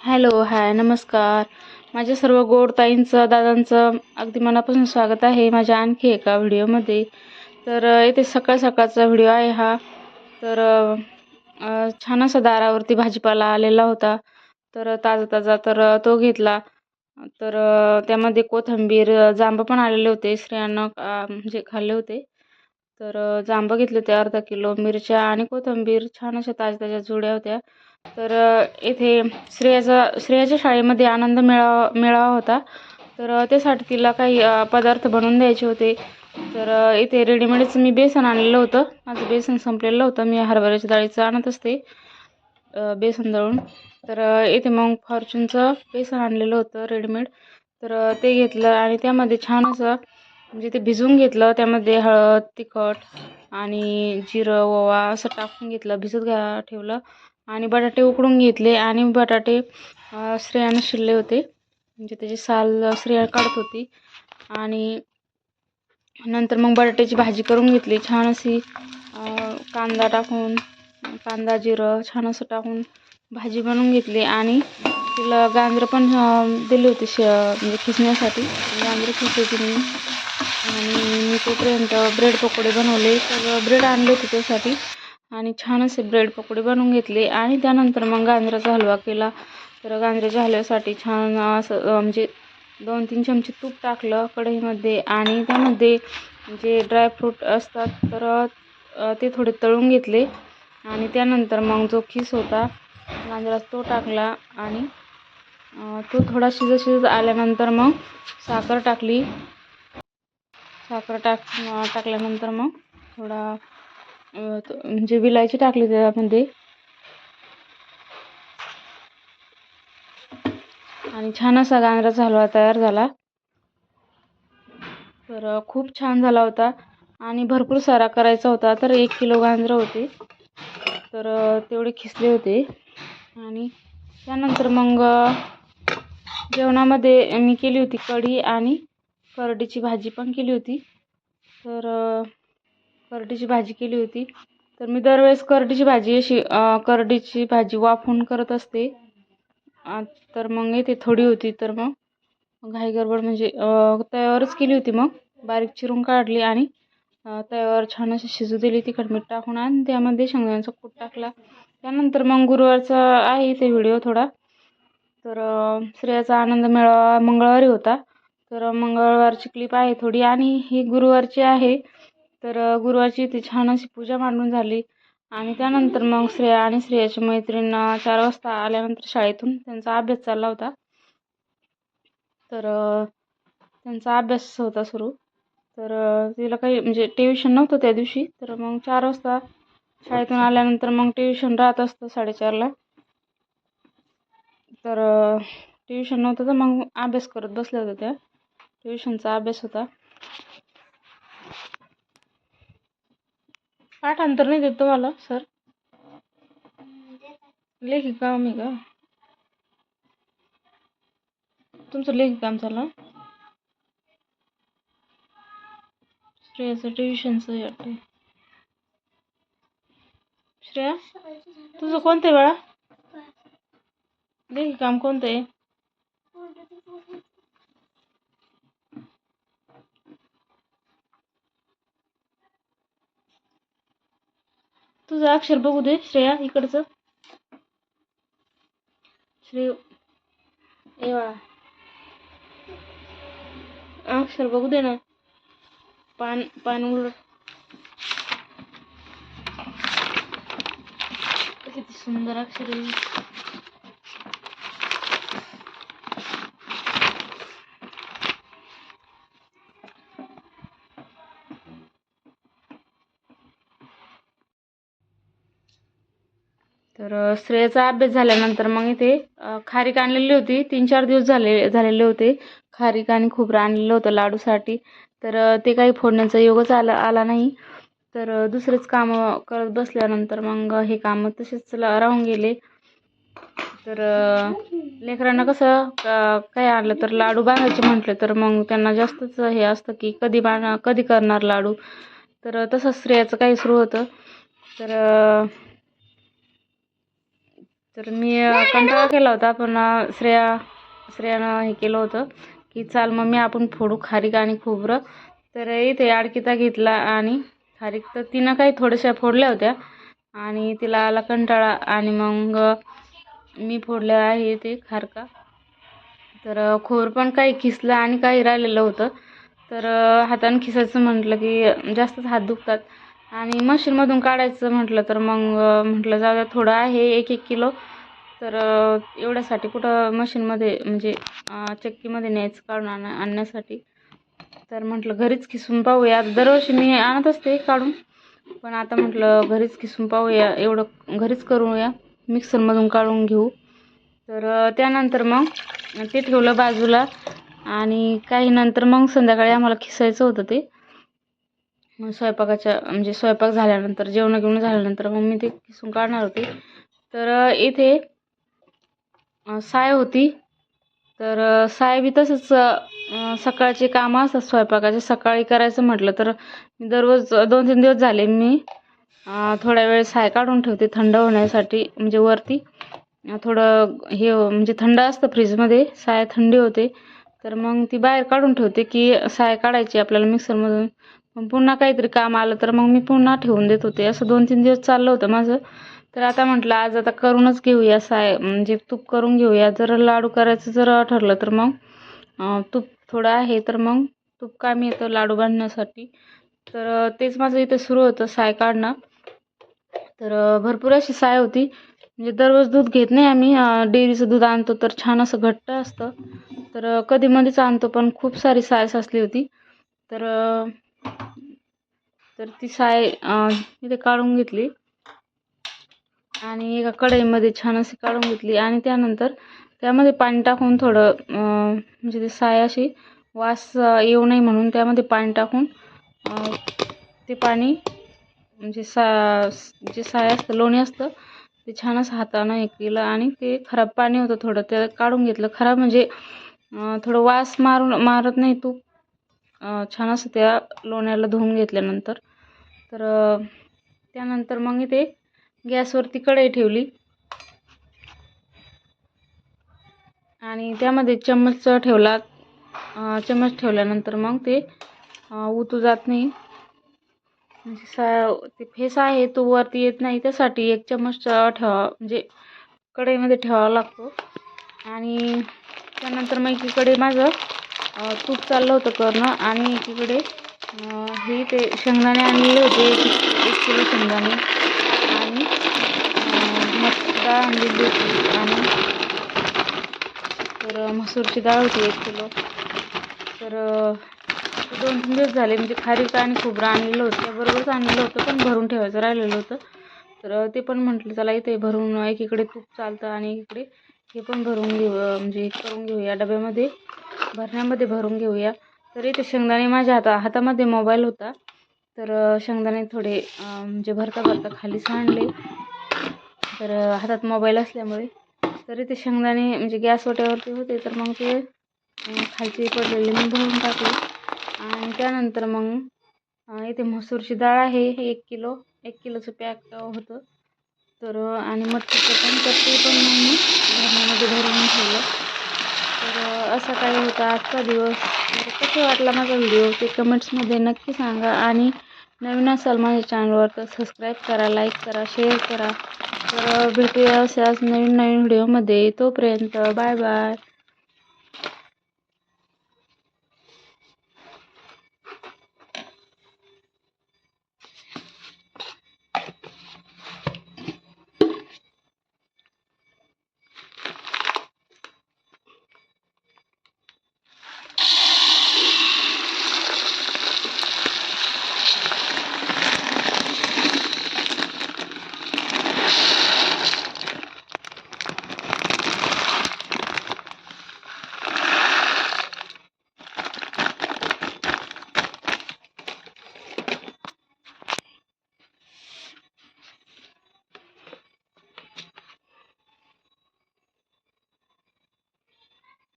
Hello hi नमस्कार. माझ्या सर्व गोड ताईंचं दादांचं अगदी मनापासून स्वागत आहे माझ्या आणखी एका व्हिडिओमध्ये. तर येथे इथे सकाळ सकाळचा व्हिडिओ आहे हा. तर छान असा दारावरती भाजीपाला आलेला होता. तर ताजा ताजा तर तो घेतला. तर त्यामध्ये कोथिंबीर जांब पण आलेले होते. स्त्रियांना म्हणजे खाल्ले होते. तर जांब घेतले होते अर्धा किलो मिरच्या आणि कोथिंबीर. छान अशा ताज्या ताज्या जुड्या होत्या. तर येथे श्रेयाचा श्रेयाच्या शाळेमध्ये आनंद मेळावा मेळावा होता. तर त्यासाठी तिला काही पदार्थ बनवून द्यायचे होते. तर इथे रेडीमेडच मी बेसन आणलेलं होतं. माझं बेसन संपलेलं होतं. मी हरभऱ्याच्या डाळीचं आणत असते बेसन दळून. तर येथे इथे मग फॉर्च्यूनचं बेसन आणलेलं होतं रेडीमेड. तर ते घेतलं आणि त्यामध्ये छान असं म्हणजे ते भिजवून घेतलं. त्यामध्ये हळद तिखट आणि जिरं ओवा असं टाकून घेतलं. भिजत घा ठेवलं. आणि बटाटे उकडून घेतले आणि बटाटे अ, श्रेयाने शिरले होते. म्हणजे त्याची साल श्रेया काढत होती. आणि नंतर मग बटाट्याची भाजी करून घेतली. छान अशी कांदा टाकून कांदा जिरं छान असं टाकून भाजी बनवून घेतली. आणि तिला गाजरं पण दिली होती श म्हणजे खिसण्यासाठी. गाजरं खिचले होती मी आणि मी तोपर्यंत ब्रेड पकोडे बनवले. तर ब्रेड आणले होते त्यासाठी. आणि छान असे ब्रेड पकोडे बनवून घेतले. आणि त्यानंतर मग गाजराचा हलवा केला. तर गांजराच्या हलव्यासाठी छान असं म्हणजे दोन तीन चमचे तूप टाकलं कढईमध्ये. आणि त्यामध्ये जे ड्रायफ्रूट असतात तर ते थोडे तळून घेतले. आणि त्यानंतर मग जो खीस होता गांजरा तो टाकला. आणि तो थोडा शिजत शिजत आल्यानंतर मग साखर टाकली. साखर टाक टाकल्यानंतर मग थोडा म्हणजे विलायची टाकली त्यामध्ये. आणि छान असा गाजराचा हलवा तयार झाला. तर खूप छान झाला होता. आणि भरपूर सारा करायचा होता. तर एक किलो गाजरं होते. तर तेवढे खिसले होते. आणि त्यानंतर मग जेवणामध्ये मी केली होती कढी आणि करडीची भाजी पण केली होती. तर करडीची भाजी केली होती. तर मी दरवेळेस करडीची भाजी अशी करडीची भाजी वाफून करत असते. तर मग इथे थोडी होती तर मग घाई गडबड म्हणजे तयावरच केली होती मग. बारीक चिरून काढली आणि तयावर तव्यावर छान अशी शिजू दिली. तिखट मीठ टाकून आणि त्यामध्ये शेंगदाण्याचा कूट टाकला. त्यानंतर मग गुरुवारचा आहे इथे व्हिडिओ थोडा. तर स्त्रियाचा श्रेयाचा आनंद मेळावा मंगळवारी होता. तर मंगळवारची क्लिप आहे थोडी आणि ही गुरुवारची आहे. तर गुरुवारची ती छान अशी पूजा मांडून झाली. आणि त्यानंतर मग श्रेया आणि श्रेयाची मैत्रीण चार वाजता आल्यानंतर शाळेतून त्यांचा अभ्यास चालला होता. तर त्यांचा अभ्यास होता सुरू. तर तिला काही म्हणजे ट्युशन नव्हतं त्या दिवशी. तर मग चार वाजता शाळेतून आल्यानंतर मग ट्युशन राहत असतं साडेचारला तर ट्युशन नव्हतं तर मग अभ्यास करत बसल्या होत्या त्या. ट्युशनचा अभ्यास होता. पाठांतर नाही देत तुम्हाला सर. लेखी काम आहे का? तुमचं लेखी काम चाललं. श्रेयाचं ट्युशनचं आहे वाटतं श्रेया तुझं कोणतं आहे बाळा? लेखी काम कोणतं आहे? तुझं अक्षर बघू दे श्रेया इकडचं. श्रे ए अक्षर बघू दे ना. पान पान उलट किती सुंदर अक्षर आहे. तर श्रेयाचा अभ्यास झाल्यानंतर मग इथे खारीक आणलेली होती. तीन चार दिवस झाले झालेले होते. खारीक आणि खोबरं आणलेलं होतं लाडूसाठी. तर ते काही फोडण्याचा योगच आला आला नाही. तर दुसरेच कामं करत बसल्यानंतर मग हे कामं तसेच राहून गेले. तर लेकरांना कसं का- काय आणलं तर लाडू बांधायचे म्हटलं तर मग त्यांना जास्तच हे असतं की कधी बांध कधी करणार लाडू. तर तसं तसंच श्रेयाचं काही सुरू होतं. तर तर मी कंटाळा केला होता पण श्रेया श्रेयानं हे केलं होतं की चाल मम्मी आपण फोडू खारीक आणि खोबरं. तर इथे आडकिता घेतला आणि खारीक. तर तिनं काही थोड्याशा फोडल्या होत्या आणि तिला आला कंटाळा आणि मग मी फोडल्या आहे ते खारका. तर खोर पण काही खिसलं आणि काही राहिलेलं होतं. तर हातानं हाताने खिसायचं म्हटलं की जास्तच हात दुखतात. आणि मशीनमधून काढायचं म्हटलं तर मग म्हटलं जाऊ द्या थोडं आहे एक एक किलो. तर एवढ्यासाठी कुठं मशीनमध्ये म्हणजे चक्कीमध्ये न्यायचं काढून आण आणण्यासाठी. तर म्हटलं घरीच किसून पाहूया. दरवर्षी मी आणत असते काढून. पण आता म्हटलं घरीच किसून पाहूया. एवढं घरीच करूया. मिक्सरमधून काढून घेऊ. तर त्यानंतर मग ते ठेवलं बाजूला. आणि काही नंतर मग संध्याकाळी आम्हाला खिसायचं होतं ते. मग स्वयंपाकाच्या म्हणजे स्वयंपाक झाल्यानंतर जेवण घेऊन झाल्यानंतर मग मी ते किसून काढणार होते. तर इथे साय होती. तर साय बी तसंच सकाळची कामं असतात स्वयंपाकाचे. सकाळी करायचं म्हटलं तर मी दररोज दोन तीन दिवस झाले मी थोड्या वेळ साय काढून ठेवते थंड होण्यासाठी म्हणजे वरती. थोडं हे म्हणजे थंड असतं फ्रीजमध्ये साय थंडी होते. तर मग ती बाहेर काढून ठेवते की साय काढायची आपल्याला मिक्सरमधून. मग पुन्हा काहीतरी काम आलं तर मग मी पुन्हा ठेवून देत होते. असं दोन तीन दिवस चाललं होतं माझं. तर आता म्हटलं आज आता करूनच घेऊया साय म्हणजे तूप करून घेऊया. जर लाडू करायचं जर ठरलं तर मग तूप थोडं आहे तर मग तूप कामी येतं लाडू बांधण्यासाठी तर तेच माझं इथं सुरू होतं साय काढणं. तर भरपूर अशी साय होती. म्हणजे दररोज दूध घेत नाही आम्ही. डेअरीचं दूध आणतो तर छान असं घट्ट असतं. तर कधी मध्येच आणतो पण खूप सारी साय साचली होती. तर तर ती साय इथे काढून घेतली. आणि एका कढईमध्ये छान अशी काढून घेतली. आणि त्यानंतर त्यामध्ये पाणी टाकून थोडं म्हणजे ते साय अशी वास येऊ नये म्हणून त्यामध्ये पाणी टाकून ते पाणी म्हणजे सा जे साय असतं लोणी असतं ते छान असं हातानं हे केलं आणि ते खराब पाणी होतं थोडं ते काढून घेतलं. खराब म्हणजे थोडं वास मारून मारत नाही तूप. छान असं त्या लोण्याला धुवून घेतल्यानंतर. तर त्यानंतर मग ते गॅसवरती कढई ठेवली. आणि त्यामध्ये चम्मच ठेवला चम्मच ठेवल्यानंतर मग ते उतू जात नाही. म्हणजे सा ते फेस आहे तो वरती येत नाही त्यासाठी एक चम्मच ठेवा म्हणजे कढईमध्ये ठेवावा लागतो. आणि त्यानंतर मग एकीकडे माझं तूप चाललं होतं करणं आणि एकीकडे हे ते शेंगदाणे आणलेले होते एक किलो शेंगदाणे. डाळ आणलेली होती आणि तर मसूरची डाळ होती एक किलो. तर ते दोन तीन दिवस झाले म्हणजे खारीक आणि खोबरं आणलेलं होतं. त्याबरोबरच आणलेलं होतं पण भरून ठेवायचं राहिलेलं होतं. तर ते पण म्हटलं चला इथे भरून एकीकडे तूप चालतं आणि इकडे हे पण भरून घेऊ म्हणजे करून घेऊया. डब्यामध्ये भरण्यामध्ये भरून घेऊया. तर इथे शेंगदाणे माझ्या हाता हातामध्ये मोबाईल होता. तर शेंगदाणे थोडे म्हणजे भरता भरता खाली सांडले तर हातात मोबाईल असल्यामुळे. तरी ते शेंगदाणे म्हणजे गॅस ओट्यावरती होते तर मग ते खालचे पडलेले मी भरून टाकले. आणि त्यानंतर मग इथे मसूरची डाळ आहे एक किलो एक किलोचं पॅक होतं. तर आणि मटकीचं पण तर ते पण मग मी भरण्यामध्ये भरून ठेवलं. तर असा काही होता आजचा दिवस. तर कसं वाटला माझा व्हिडिओ ते कमेंट्समध्ये नक्की सांगा. आणि नवीन असाल माझ्या चॅनलवर तर सबस्क्राईब करा लाईक करा शेअर करा. तर भेटूया अशाच नवीन नवीन व्हिडिओमध्ये. तोपर्यंत बाय बाय.